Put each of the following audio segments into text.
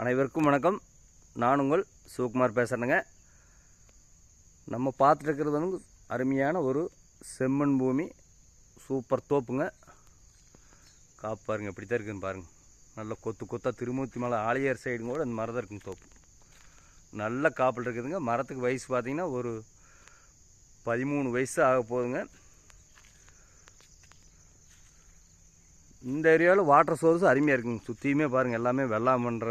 அனைவருக்கும் வணக்கம். நான் உங்கள் சிவகுமார் பேசுகிறேங்க நம்ம பார்த்துட்டு வந்து அருமையான ஒரு செம்மண் பூமி. சூப்பர் தோப்புங்க. காப்பு பாருங்க இப்படி தான் இருக்குதுன்னு பாருங்கள் நல்ல கொத்து கொத்தா திருமூர்த்தி மலை ஆலியார் சைடு கூட அந்த மரம் தான் இருக்குங்க தோப்பு. நல்ல காப்பில் இருக்குதுங்க. மரத்துக்கு வயசு பார்த்திங்கன்னா ஒரு பதிமூணு வயசு ஆக போகுதுங்க இந்த ஏரியாவில் வாட்டர் சோர்ஸ் அருமையாக இருக்குங்க. சுற்றியுமே பாருங்கள் எல்லாமே வெள்ளாம் பண்ணுற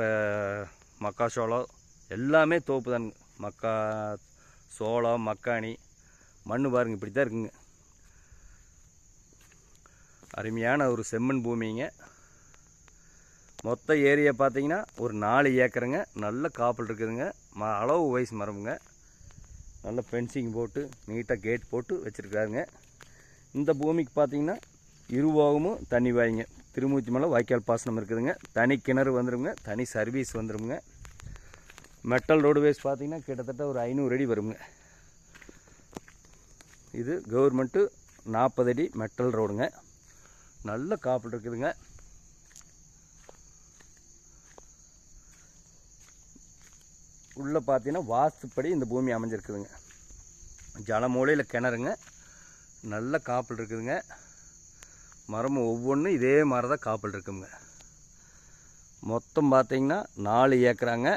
மக்காச்சோளம் எல்லாமே தோப்பு தானுங்க மக்கா சோளம் மக்காணி மண் பாருங்க இப்படி தான் இருக்குங்க. அருமையான ஒரு செம்மண் பூமிங்க. மொத்த ஏரியா பார்த்தீங்கன்னா ஒரு நாலு ஏக்கருங்க. நல்ல காப்பல் இருக்குதுங்க. ம அளவு வயசு மரமுங்க. நல்ல ஃபென்சிங் போட்டு நீட்டாக கேட் போட்டு வச்சுருக்காருங்க. இந்த பூமிக்கு பார்த்தீங்கன்னா இருபோகமும் தண்ணி வாய்ங்க. திருமூர்த்தி மலை வாய்க்கால் பாசனம் இருக்குதுங்க. தனி கிணறு வந்துருங்க தனி சர்வீஸ் வந்துடுங்க மெட்டல் ரோடுவேஸ் பார்த்தீங்கன்னா கிட்டத்தட்ட ஒரு ஐநூறு அடி வருங்க இது கவர்மெண்ட்டு நாற்பது அடி மெட்டல் ரோடுங்க நல்ல காப்பல் இருக்குதுங்க. உள்ளே பார்த்தீங்கன்னா வாஸ்துப்படி இந்த பூமி அமைஞ்சிருக்குதுங்க. ஜலமூலையில் கிணறுங்க. நல்ல காப்பில் இருக்குதுங்க. மரம் ஒவ்வொன்றும் இதே மாதிரி தான் காப்பல் இருக்குங்க. மொத்தம் பார்த்தீங்கன்னா நாலு ஏக்கராங்க.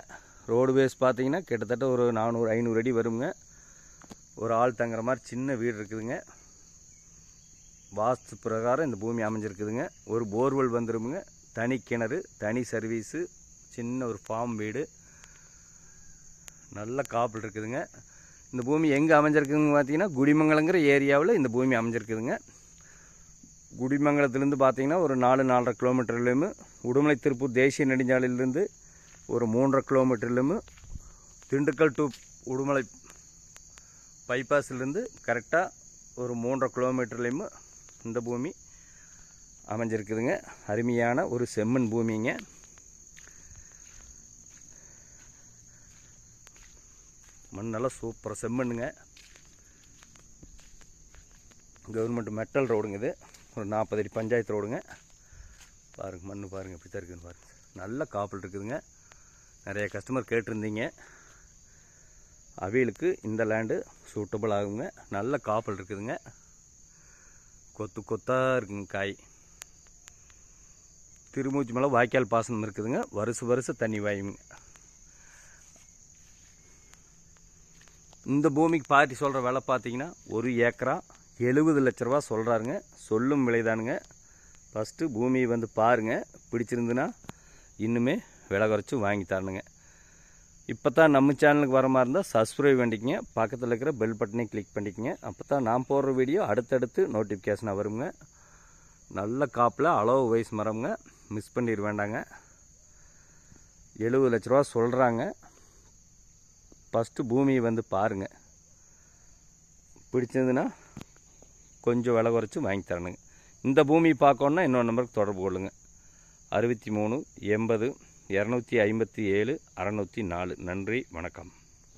ரோடு பேஸ் பார்த்தீங்கன்னா கிட்டத்தட்ட ஒரு நானூறு ஐநூறு அடி வருங்க. ஒரு ஆள் தங்குற மாதிரி சின்ன வீடு இருக்குதுங்க. வாஸ்து பிரகாரம் இந்த பூமி அமைஞ்சிருக்குதுங்க. ஒரு போர்வெல் வந்துருமுங்க. தனி கிணறு தனி சர்வீஸு சின்ன ஒரு ஃபார்ம் வீடு. நல்ல காப்பல் இருக்குதுங்க. இந்த பூமி எங்கே அமைஞ்சிருக்குதுங்க பார்த்தீங்கன்னா குடிமங்கலங்கிற ஏரியாவில் இந்த பூமி அமைஞ்சிருக்குதுங்க. குடிமங்கலத்துலேருந்து பார்த்தீங்கன்னா ஒரு நாலு நாலரை கிலோமீட்டர்லேயும் உடுமலை திருப்பூர் தேசிய நெடுஞ்சாலையிலேருந்து ஒரு மூன்றரை கிலோமீட்டர்லேயும் திண்டுக்கல் டு உடுமலை பைபாஸ்லேருந்து கரெக்டாக ஒரு மூன்றரை கிலோமீட்டர்லேயும் இந்த பூமி அமைஞ்சிருக்குதுங்க. அருமையான ஒரு செம்மண் பூமிங்க. மண் நல்லா சூப்பராக செம்மண்ணுங்க. கவர்மெண்ட் மெட்டல் ரோடுங்க இது. ஒரு நாற்பது அடி பஞ்சாயத்து ரோடுங்க பாருங்கள் மண் பாருங்கள் இப்படி தான் இருக்குதுன்னு பாருங்கள் நல்ல காப்பல் இருக்குதுங்க. நிறைய கஸ்டமர் கேட்டிருந்தீங்க. அவியலுக்கு இந்த லேண்டு சூட்டபிள் ஆகுங்க. நல்ல காப்பல் இருக்குதுங்க. கொத்து கொத்தாக இருக்குங்க காய். திருமூச்சி மலை வாய்க்கால் பாசனம் இருக்குதுங்க. வருஷ வருஷம் தண்ணி வாயுங்க. இந்த பூமிக்கு பார்ட்டி சொல்கிற விலை பார்த்தீங்கன்னா ஒரு ஏக்கரா எழுபது லட்ச ரூபா சொல்கிறாருங்க சொல்லும் விலைதானுங்க. ஃபஸ்ட்டு பூமியை வந்து பாருங்கள் பிடிச்சிருந்துன்னா இன்னுமே விலை குறைச்சி வாங்கி தரணுங்க. இப்போ தான் நம்ம சேனலுக்கு வர மாதிரி இருந்தால் சப்ஸ்கிரைப் பண்ணிக்கங்க. பக்கத்தில் இருக்கிற பெல் பட்டனையும் கிளிக் பண்ணிக்கங்க. அப்போ தான் நான் போடுற வீடியோ அடுத்தடுத்து நோட்டிஃபிகேஷனாக வருங்க. நல்ல காப்பில் அளவு வயசு மரம்ங்க. மிஸ் பண்ணிட வேண்டாங்க. எழுபது லட்ச ரூபா சொல்கிறாங்க ஃபஸ்ட்டு பூமியை வந்து பாருங்கள் பிடிச்சதுன்னா கொஞ்சம் விலை குறைச்சி வாங்கி தரணுங்க. இந்த பூமி பார்க்கணுன்னா இன்னொரு நம்பருக்கு தொடர்பு கொள்ளுங்க. அறுபத்தி மூணு எண்பது இரநூத்தி ஐம்பத்தி ஏழு அறநூற்றி நாலு. நன்றி வணக்கம்.